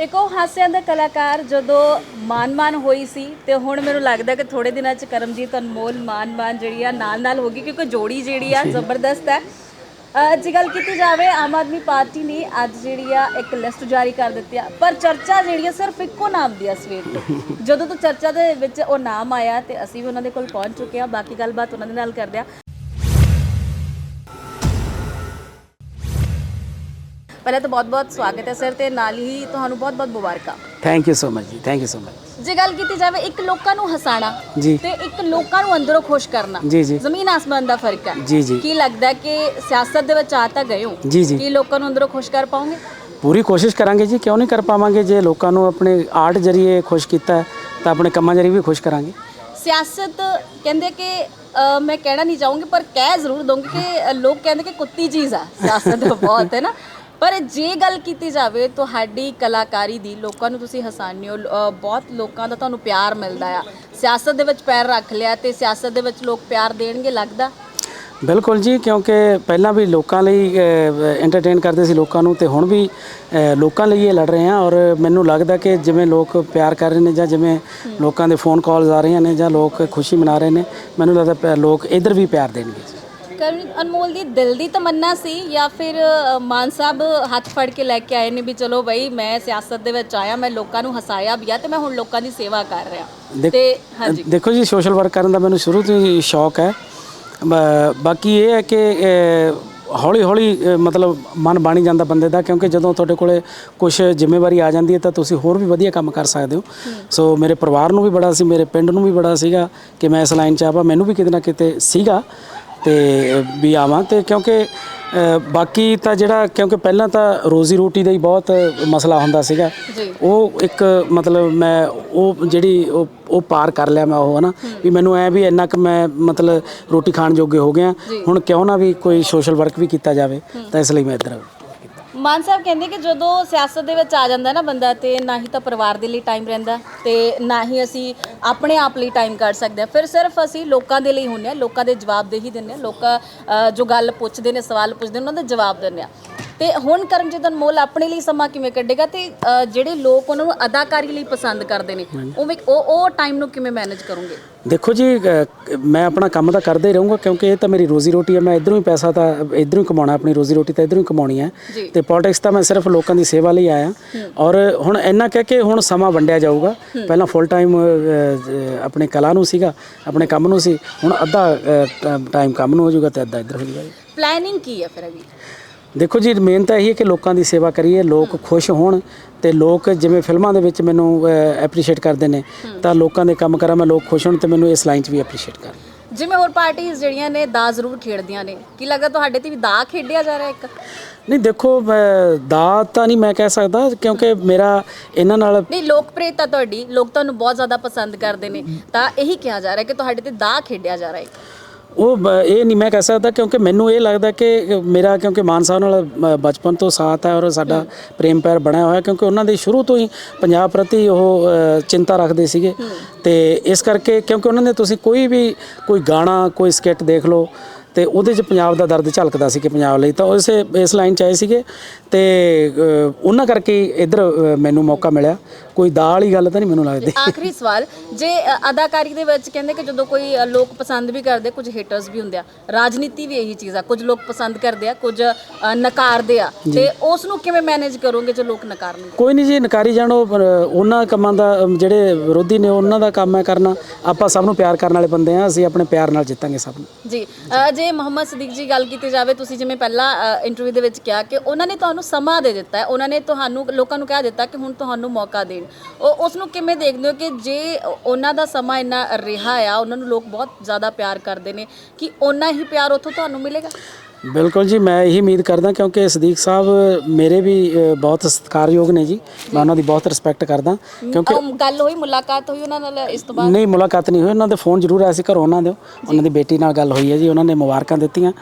ਇੱਕ ਉਹ ਹਾਸਿਆਂ ਦਾ ਕਲਾਕਾਰ ਜਦੋਂ ਮਾਨ-ਮਾਨ ਹੋਈ ਸੀ ਤੇ ਹੁਣ ਮੈਨੂੰ ਲੱਗਦਾ ਕਿ ਥੋੜੇ ਦਿਨਾਂ ਚ ਕਰਮਜੀਤ ਅਨਮੋਲ ਮਾਨ-ਮਾਨ ਜਿਹੜੀ ਆ ਨਾਲ-ਨਾਲ ਹੋ ਗਈ ਕਿਉਂਕਿ ਜੋੜੀ ਜਿਹੜੀ ਆ ਜ਼ਬਰਦਸਤ ਹੈ। ਅ, ਜੇ ਗੱਲ ਕੀਤੀ ਜਾਵੇ ਆਮ ਆਦਮੀ ਪਾਰਟੀ ਨੇ ਅੱਜ ਜਿਹੜੀ ਆ ਇੱਕ ਲਿਸਟ ਜਾਰੀ ਕਰ ਦਿੱਤੀ ਆ ਪਰ ਚਰਚਾ ਜਿਹੜੀ ਆ ਸਿਰਫ ਇੱਕੋ ਨਾਮ ਦੀ ਆ ਸਵੇਰ ਤੋਂ। ਜਦੋਂ ਤੋਂ ਚਰਚਾ ਦੇ ਵਿੱਚ ਉਹ ਨਾਮ ਆਇਆ ਤੇ ਅਸੀਂ ਵੀ ਉਹਨਾਂ ਦੇ ਕੋਲ ਪਹੁੰਚ ਚੁੱਕੇ ਆ ਬਾਕੀ ਗੱਲਬਾਤ ਉਹਨਾਂ ਦੇ ਨਾਲ ਕਰਦੇ ਆ ਪਹਿਲਾਂ ਤਾਂ ਬਹੁਤ-ਬਹੁਤ ਸਵਾਗਤ ਹੈ ਸਰ ਤੇ ਨਾਲ ਹੀ ਤੁਹਾਨੂੰ ਬਹੁਤ-ਬਹੁਤ ਮੁਬਾਰਕਾਂ। ਥੈਂਕ ਯੂ ਸੋ ਮਚ ਜੀ ਥੈਂਕ ਯੂ ਸੋ ਮਚ ਜੇ ਗੱਲ ਕੀਤੀ ਜਾਵੇ ਇੱਕ ਲੋਕਾਂ ਨੂੰ ਹਸਾਣਾ ਜੀ। ਤੇ ਇੱਕ ਲੋਕਾਂ ਨੂੰ ਅੰਦਰੋਂ ਖੁਸ਼ ਕਰਨਾ ਜੀ ਜੀ। ਜ਼ਮੀਨ ਆਸਮਾਨ ਦਾ ਫ਼ਰਕ ਹੈ। ਜੀ ਜੀ। ਕੀ ਲੱਗਦਾ ਹੈ ਕਿ ਸਿਆਸਤ ਦੇ ਵਿੱਚ ਆ ਤਾਂ ਗਏ ਹੋ? ਜੀ ਜੀ। ਕੀ ਲੋਕਾਂ ਨੂੰ ਅੰਦਰੋਂ ਖੁਸ਼ ਕਰ ਪਾਓਗੇ? ਪੂਰੀ ਕੋਸ਼ਿਸ਼ ਕਰਾਂਗੇ ਜੀ ਕਿਉਂ ਨਹੀਂ ਕਰ ਪਾਵਾਂਗੇ? ਜੇ ਲੋਕਾਂ ਨੂੰ ਆਪਣੇ ਆਰਟ ਜਰੀਏ ਖੁਸ਼ ਕੀਤਾ ਹੈ, ਤਾਂ ਆਪਣੇ ਕੰਮਾਂ ਜਰੀਏ ਵੀ ਖੁਸ਼ ਕਰਾਂਗੇ। ਸਿਆਸਤ ਕਹਿੰਦੇ ਕਿ ਅ, ਮੈਂ ਕਹਿਣਾ ਨਹੀਂ ਚਾਹੂੰਗੀ ਪਰ ਕਹਿ ਜ਼ਰੂਰ ਦਊਂਗੀ ਕਿ ਅ, ਲੋਕ ਕਹਿੰਦੇ ਕਿ ਕੁੱਤੀ ਚੀਜ਼ ਆ। ਸਿਆਸਤ ਬਹੁਤ ਹੈ ਨਾ। ਪਰ ਜੇ ਗੱਲ ਕੀਤੀ ਜਾਵੇ ਤੁਹਾਡੀ ਕਲਾਕਾਰੀ ਦੀ ਲੋਕਾਂ ਨੂੰ ਤੁਸੀਂ ਹਸਾਉਂਦੇ ਹੋ ਅ, ਬਹੁਤ ਲੋਕਾਂ ਦਾ ਤੁਹਾਨੂੰ ਪਿਆਰ ਮਿਲਦਾ ਆ। ਸਿਆਸਤ ਦੇ ਵਿੱਚ ਪੈਰ ਰੱਖ ਲਿਆ ਤੇ ਸਿਆਸਤ ਦੇ ਵਿੱਚ ਲੋਕ ਪਿਆਰ ਦੇਣਗੇ ਲੱਗਦਾ? ਬਿਲਕੁਲ ਜੀ ਕਿਉਂਕਿ ਪਹਿਲਾਂ ਵੀ ਲੋਕਾਂ ਲਈ ਐਂਟਰਟੇਨ ਕਰਦੇ ਸੀ ਲੋਕਾਂ ਨੂੰ ਤੇ ਹੁਣ ਵੀ ਅ, ਲੋਕਾਂ ਲਈ ਇਹ ਲੜ ਰਹੇ ਹਾਂ ਔਰ ਮੈਨੂੰ ਲੱਗਦਾ ਕਿ ਜਿਵੇਂ ਲੋਕ ਪਿਆਰ ਕਰ ਰਹੇ ਨੇ ਜਾਂ ਜਿਵੇਂ ਲੋਕਾਂ ਦੇ ਫੋਨ ਕਾਲਸ ਆ ਰਹੀਆਂ ਨੇ ਜਾਂ ਲੋਕ ਖੁਸ਼ੀ ਮਨਾ ਰਹੇ ਨੇ ਮੈਨੂੰ ਲੱਗਦਾ ਪਿਆ- ਲੋਕ ਇਧਰ ਵੀ ਪਿਆਰ ਦੇਣਗੇ। ਕਰਨ ਅਨਮੋਲ ਦੀ ਦਿਲ ਦੀ ਤਮੰਨਾ ਸੀ ਜਾਂ ਫਿਰ ਅ, ਮਾਨ ਸਾਹਿਬ ਹੱਥ ਫੜ ਕੇ ਲੈ ਕੇ ਆਏ ਨੇ ਵੀ ਚਲੋ ਬਈ ਮੈਂ ਸਿਆਸਤ ਦੇ ਵਿੱਚ ਆਇਆ ਮੈਂ ਲੋਕਾਂ ਨੂੰ ਹਸਾਇਆ ਵੀ ਆ ਤੇ ਮੈਂ ਹੁਣ ਲੋਕਾਂ ਦੀ ਸੇਵਾ ਕਰ ਰਿਹਾ। ਦੇਖ- ਤੇ ਹਾਂਜੀ। ਦੇਖੋ ਜੀ ਸੋਸ਼ਲ ਵਰਕ ਕਰਨ ਦਾ ਮੈਨੂੰ ਸ਼ੁਰੂ ਤੋਂ ਹੀ ਸ਼ੌਕ ਹੈ। ਬ- ਬਾਕੀ ਇਹ ਹੈ ਕਿ ਹੌਲੀ ਹੌਲੀ ਮਤਲਬ ਮਨ ਬਾਣੀ ਜਾਂਦਾ ਬੰਦੇ ਦਾ ਕਿਉਂਕਿ ਜਦੋਂ ਤੁਹਾਡੇ ਕੋਲੇ ਕੁਝ ਜ਼ਿੰਮੇਵਾਰੀ ਆ ਜਾਂਦੀ ਹੈ ਤਾਂ ਤੁਸੀਂ ਹੋਰ ਵੀ ਵਧੀਆ ਕੰਮ ਕਰ ਸਕਦੇ ਹੋ। ਸੋ ਮੇਰੇ ਪਰਿਵਾਰ ਨੂੰ ਵੀ ਬੜਾ ਸੀ ਮੇਰੇ ਪਿੰਡ ਨੂੰ ਵੀ ਬੜਾ ਸੀਗਾ ਕਿ ਮੈਂ ਇਸ ਲਾਈਨ 'ਚ ਆਵਾਂ ਮੈਨੂੰ ਵੀ ਕਿਤੇ ਨਾ ਕਿਤੇ ਸੀਗਾ। ਤੇ ਵੀ ਆਵਾਂ ਤੇ ਕਿਉਂਕਿ ਬਾਕੀ ਤਾਂ ਜਿਹੜਾ ਕਿਉਂਕਿ ਪਹਿਲਾਂ ਤਾਂ ਰੋਜ਼ੀ ਰੋਟੀ ਦਾ ਹੀ ਬਹੁਤ ਮਸਲਾ ਹੁੰਦਾ ਸੀਗਾ। ਉਹ ਇੱਕ ਮਤਲਬ ਮੈਂ ਉਹ ਜਿਹੜੀ ਉਹ ਉਹ ਪਾਰ ਕਰ ਲਿਆ ਮੈਂ ਉਹ ਹਨਾ। ਵੀ ਮੈਨੂੰ ਐ ਵੀ ਇੰਨਾ ਕਿ ਮੈਂ ਮਤਲਬ ਰੋਟੀ ਖਾਣ ਜੋਗੇ ਹੋ ਗਿਆ। ਹੁਣ ਕਿਉਂ ਨਾ ਵੀ ਕੋਈ ਸੋਸ਼ਲ ਵਰਕ ਵੀ ਕੀਤਾ ਜਾਵੇ। ਤਾਂ ਇਸ ਲਈ ਮੈਂ ਇੱਧਰ ਮਾਨ ਸਾਹਿਬ ਕਹਿੰਦੇ ਕਿ ਜਦੋਂ ਸਿਆਸਤ ਦੇ ਵਿੱਚ ਆ ਜਾਂਦਾ ਨਾ ਬੰਦਾ ਤੇ ਨਾ ਹੀ ਤਾਂ ਪਰਿਵਾਰ ਦੇ ਲਈ ਟਾਈਮ ਰਹਿੰਦਾ ਤੇ ਨਾ ਹੀ ਅਸੀਂ ਆਪਣੇ ਆਪ ਲਈ ਟਾਈਮ ਕੱਢ ਸਕਦੇ ਹਾਂ। ਫਿਰ ਸਿਰਫ ਅਸੀਂ ਲੋਕਾਂ ਦੇ ਲਈ ਹੁੰਨੇ ਆ ਲੋਕਾਂ ਦੇ ਜਵਾਬ ਦੇ ਹੀ ਦਿੰਨੇ ਆ ਲੋਕਾਂ ਅ, ਜੋ ਗੱਲ ਪੁੱਛਦੇ ਨੇ ਸਵਾਲ ਪੁੱਛਦੇ ਨੇ ਉਹਨਾਂ ਦੇ ਜਵਾਬ ਦਿੰਨੇ ਆ ਤੇ ਹੁਣ ਕਰਮਜੀਤ ਅਨਮੋਲ ਆਪਣੇ ਲਈ ਸਮਾਂ ਕਿਵੇਂ ਕੱਢੇਗਾ ਤੇ ਅ, ਜਿਹੜੇ ਲੋਕ ਉਹਨਾਂ ਨੂੰ ਅਦਾਕਾਰੀ ਲਈ ਪਸੰਦ ਕਰਦੇ ਨੇ ਉਵੇਂ ਉਹ ਉਹ ਟਾਈਮ ਨੂੰ ਕਿਵੇਂ ਮੈਨੇਜ ਕਰੋਗੇ? ਦੇਖੋ ਜੀ ਅ, ਮੈਂ ਆਪਣਾ ਕੰਮ ਤਾਂ ਕਰਦਾ ਰਹੂੰਗਾ ਕਿਉਂਕਿ ਇਹ ਤਾਂ ਮੇਰੀ ਰੋਜ਼ੀ ਰੋਟੀ ਹੈ ਮੈਂ ਇਧਰੋਂ ਹੀ ਪੈਸਾ ਤਾਂ ਇਧਰੋਂ ਹੀ ਕਮਾਉਣਾ ਆਪਣੀ ਰੋਜ਼ੀ ਰੋਟੀ ਤਾਂ ਇਧਰੋਂ ਹੀ ਕਮਾਉਣੀ ਹੈ। ਜੀ। ਤੇ ਪੋਲਿਟਿਕਸ ਤਾਂ ਮੈਂ ਸਿਰਫ ਲੋਕਾਂ ਦੀ ਸੇਵਾ ਲਈ ਆਇਆ। ਔਰ ਹੁਣ ਇੰਨਾ ਕਹਿ ਕੇ ਹੁਣ ਸਮਾਂ ਵੰਡਿਆ ਜਾਊਗਾ। ਪਹਿਲਾਂ ਫੁੱਲ ਟਾਈਮ ਆਪਣੇ ਕਲਾ ਨੂੰ ਸੀਗਾ ਆਪਣੇ ਕੰਮ ਨੂੰ ਸੀ। ਹੁਣ ਅੱਧਾ ਟਾਈਮ ਕੰਮ ਨੂੰ ਹੋ ਜਾਊਗਾ ਤੇ ਅੱਧਾ ਇੱਧਰ ਹੋ ਜਾਊਗਾ। ਪਲੈਨਿੰਗ ਕੀ ਹੈ ਫਿਰ ਅਭੀ? ਦੇਖੋ ਜੀ ਮੇਨ ਤਾਂ ਇਹੀ ਹੈ ਕਿ ਲੋਕਾਂ ਦੀ ਸੇਵਾ ਕਰੀਏ ਲੋਕ ਖੁਸ਼ ਹੋਣ ਤੇ ਲੋਕ ਜਿਵੇਂ ਫਿਲਮਾਂ ਦੇ ਵਿੱਚ ਮੈਨੂੰ ਐਪਰੀਸ਼ੀਏਟ ਕਰਦੇ ਨੇ ਤਾਂ ਲੋਕਾਂ ਦੇ ਕੰਮ ਕਰਾਂ ਮੈਂ ਲੋਕ ਖੁਸ਼ ਹੋਣ ਤੇ ਮੈਨੂੰ ਇਸ ਲਾਈਨ 'ਚ ਵੀ ਐਪਰੀਸ਼ੀਏਟ ਕਰਨ ਜਿਵੇਂ ਹੋਰ ਪਾਰਟੀਆਂ ਜਿਹੜੀਆਂ ਨੇ ਦਾ ਜ਼ਰੂਰ ਖੇਡਦੀਆਂ ਨੇ ਕੀ ਲੱਗਦਾ ਤੁਹਾਡੇ ਤੇ ਵੀ ਦਾ ਖੇਡਿਆ ਜਾ ਰਿਹਾ ਇੱਕ? ਨਹੀਂ ਦੇਖੋ ਦਾ ਤਾਂ ਨਹੀਂ ਮੈਂ ਕਹਿ ਸਕਦਾ ਕਿਉਂਕਿ ਮੇਰਾ ਇਹਨਾਂ ਨਾਲ ਨਹੀਂ ਲੋਕਪ੍ਰਿਯਤਾ ਤੁਹਾਡੀ ਲੋਕ ਤੁਹਾਨੂੰ ਬਹੁਤ ਜ਼ਿਆਦਾ ਪਸੰਦ ਕਰਦੇ ਨੇ ਤਾਂ ਇਹੀ ਕਿਹਾ ਜਾ ਰਿਹਾ ਕਿ ਤੁਹਾਡੇ ਤੇ ਦਾ ਖੇਡਿਆ ਜਾ ਰਿਹਾ ਹੈ ਉਹ ਬ- ਇਹ ਨਹੀਂ ਮੈਂ ਕਹਿ ਸਕਦਾ ਕਿਉਂਕਿ ਮੈਨੂੰ ਇਹ ਲੱਗਦਾ ਕਿ ਮੇਰਾ ਕਿਉਂਕਿ ਮਾਨ ਸਾਹਿਬ ਨਾਲ ਬ ਬਚਪਨ ਤੋਂ ਸਾਥ ਹੈ ਔਰ ਸਾਡਾ ਪ੍ਰੇਮ ਪਿਆਰ ਬਣਿਆ ਹੋਇਆ ਕਿਉਂਕਿ ਉਹਨਾਂ ਦੇ ਸ਼ੁਰੂ ਤੋਂ ਹੀ ਪੰਜਾਬ ਪ੍ਰਤੀ ਉਹ ਅ, ਚਿੰਤਾ ਰੱਖਦੇ ਸੀਗੇ। ਤੇ ਇਸ ਕਰਕੇ ਕਿਉਂਕਿ ਉਹਨਾਂ ਨੇ ਤੁਸੀਂ ਕੋਈ ਵੀ ਕੋਈ ਗਾਣਾ ਕੋਈ ਸਕਿੱਟ ਦੇਖ ਲਓ ਤੇ ਉਹਦੇ 'ਚ ਪੰਜਾਬ ਦਾ ਦਰਦ ਝਲਕਦਾ ਸੀ ਕਿ ਪੰਜਾਬ ਲਈ। ਤਾਂ ਉਸੇ ਇਸ ਲਾਈਨ 'ਚ ਆਏ ਸੀਗੇ ਤੇ ਉਹਨਾਂ ਕਰਕੇ ਇੱਧਰ ਮੈਨੂੰ ਮੌਕਾ ਮਿਲਿਆ। ਕੋਈ ਦਾ ਵਾਲੀ ਗੱਲ ਤਾਂ ਨਹੀਂ ਮੈਨੂੰ ਲੱਗਦੀ। ਆਖਰੀ ਸਵਾਲ ਜੇ ਅਦਾਕਾਰੀ ਦੇ ਵਿੱਚ ਕਹਿੰਦੇ ਕਿ ਜਦੋਂ ਕੋਈ ਲੋਕ ਪਸੰਦ ਵੀ ਕਰਦੇ ਕੁਝ ਹੇਟਰਸ ਵੀ ਹੁੰਦੇ ਆ। ਰਾਜਨੀਤੀ ਵੀ ਇਹੀ ਚੀਜ਼ ਆ। ਕੁਝ ਲੋਕ ਪਸੰਦ ਕਰਦੇ ਆ ਕੁਝ ਨਕਾਰਦੇ ਆ। ਤੇ ਉਸ ਨੂੰ ਕਿਵੇਂ ਮੈਨੇਜ ਕਰੋਗੇ ਜੇ ਲੋਕ ਨਕਾਰਨਗੇ ਕੋਈ ਨਹੀਂ ਜੀ ਨਕਾਰੀ ਜਾਣੋ ਉਹਨਾਂ ਕੰਮਾਂ ਦਾ ਜਿਹੜੇ ਵਿਰੋਧੀ ਨੇ ਉਹਨਾਂ ਦਾ ਕੰਮ ਹੈ ਕਰਨਾ। ਆਪਾਂ ਸਭ ਨੂੰ ਪਿਆਰ ਕਰਨ ਵਾਲੇ ਬੰਦੇ ਆ ਅਸੀਂ ਆਪਣੇ ਪਿਆਰ ਨਾਲ ਜਿੱਤਾਂਗੇ ਸਭ ਨੂੰ। ਜੀ ਜੇ ਮੁਹੰਮਦ ਸਦੀਕ ਜੀ ਗੱਲ ਕੀਤੀ ਜਾਵੇ, ਤੁਸੀਂ ਜਿਵੇਂ ਪਹਿਲਾਂ ਇੰਟਰਵਿਊ ਦੇ ਵਿੱਚ ਕਿਹਾ ਕਿ ਉਹਨਾਂ ਨੇ ਤੁਹਾਨੂੰ ਸਮਾਂ ਦੇ ਦਿੱਤਾ ਹੈ, ਉਹਨਾਂ ਨੇ ਤੁਹਾਨੂੰ, ਲੋਕਾਂ ਨੂੰ ਕਹਿ ਦਿੱਤਾ ਕਿ ਹੁਣ ਤੁਹਾਨੂੰ ਮੌਕਾ ਦੇਣ। ਉਹ ਉਸ ਨੂੰ ਕਿਵੇਂ ਦੇਖਦੇ ਹੋ ਕਿ ਜੇ ਉਹਨਾਂ ਦਾ ਸਮਾਂ ਇੰਨਾ ਰਿਹਾ ਆ, ਉਹਨਾਂ ਨੂੰ ਲੋਕ ਬਹੁਤ ਜ਼ਿਆਦਾ ਪਿਆਰ ਕਰਦੇ ਨੇ, ਕਿ ਉਹਨਾਂ ਹੀ ਪਿਆਰ ਉੱਥੋਂ ਤੁਹਾਨੂੰ ਮਿਲੇਗਾ? ਬਿਲਕੁਲ ਜੀ ਮੈਂ ਇਹੀ ਉਮੀਦ ਕਰਦਾ ਕਿਉਂਕਿ ਸਦੀਕ ਸਾਹਿਬ ਮੇਰੇ ਵੀ ਅ, ਬਹੁਤ ਸਤਿਕਾਰਯੋਗ ਨੇ ਜੀ। ਮੈਂ ਉਹਨਾਂ ਦੀ ਬਹੁਤ ਰਿਸਪੈਕਟ ਕਰਦਾ ਕਿਉਂਕਿ ਅਮ, ਗੱਲ ਹੋਈ ਮੁਲਾਕਾਤ ਹੋਈ ਉਹਨਾਂ ਨਾਲ ਇਸ ਤੋਂ ਬਾਅਦ? ਨਹੀਂ ਮੁਲਾਕਾਤ ਨਹੀਂ ਹੋਈ। ਉਹਨਾਂ ਦੇ ਫੋਨ ਜ਼ਰੂਰ ਆਇਆ ਸੀ ਘਰੋਂ ਉਹਨਾਂ ਦੇ। ਉਹਨਾਂ ਦੀ ਬੇਟੀ ਨਾਲ ਗੱਲ ਹੋਈ ਹੈ ਜੀ ਉਹਨਾਂ ਨੇ ਮੁਬਾਰਕਾਂ ਦਿੱਤੀਆਂ।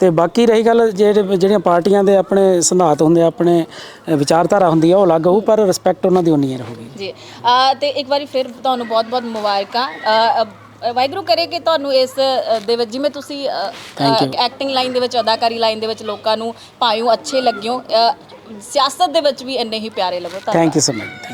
ਤੇ ਬਾਕੀ ਰਹੀ ਗੱਲ ਜਿਹੜੇ ਜਿਹੜੀਆਂ ਪਾਰਟੀਆਂ ਦੇ ਆਪਣੇ ਸਿਧਾਂਤ ਹੁੰਦੇ ਆ ਆਪਣੇ ਅ, ਵਿਚਾਰਧਾਰਾ ਹੁੰਦੀ ਆ ਉਹ ਅਲੱਗ ਹੋਊ ਪਰ ਰਿਸਪੈਕਟ ਉਹਨਾਂ ਦੀ ਉਨੀ ਹੀ ਰਹੂਗੀ। ਜੀ। ਅ, ਤੇ ਇੱਕ ਵਾਰੀ ਫਿਰ ਤੁਹਾਨੂੰ ਬਹੁਤ-ਬਹੁਤ ਮੁਬਾਰਕਾਂ। ਅ, ਅ, ਵਾਹਿਗੁਰੂ ਕਰੇ ਕਿ ਤੁਹਾਨੂੰ ਇਸ ਅ, ਦੇ ਵਿੱਚ ਜਿਵੇਂ ਤੁਸੀਂ ਐਕਟਿੰਗ ਲਾਈਨ ਦੇ ਵਿੱਚ ਅਦਾਕਾਰੀ ਲਾਈਨ ਦੇ ਵਿੱਚ ਲੋਕਾਂ ਨੂੰ ਭਾਇਓ ਅੱਛੇ ਲੱਗਿਓ ਅ, ਸਿਆਸਤ ਦੇ ਵਿੱਚ ਵੀ ਇੰਨੇ ਹੀ ਪਿਆਰੇ ਲੱਗੋ। ਧੰਨਵਾਦ। Thank you so much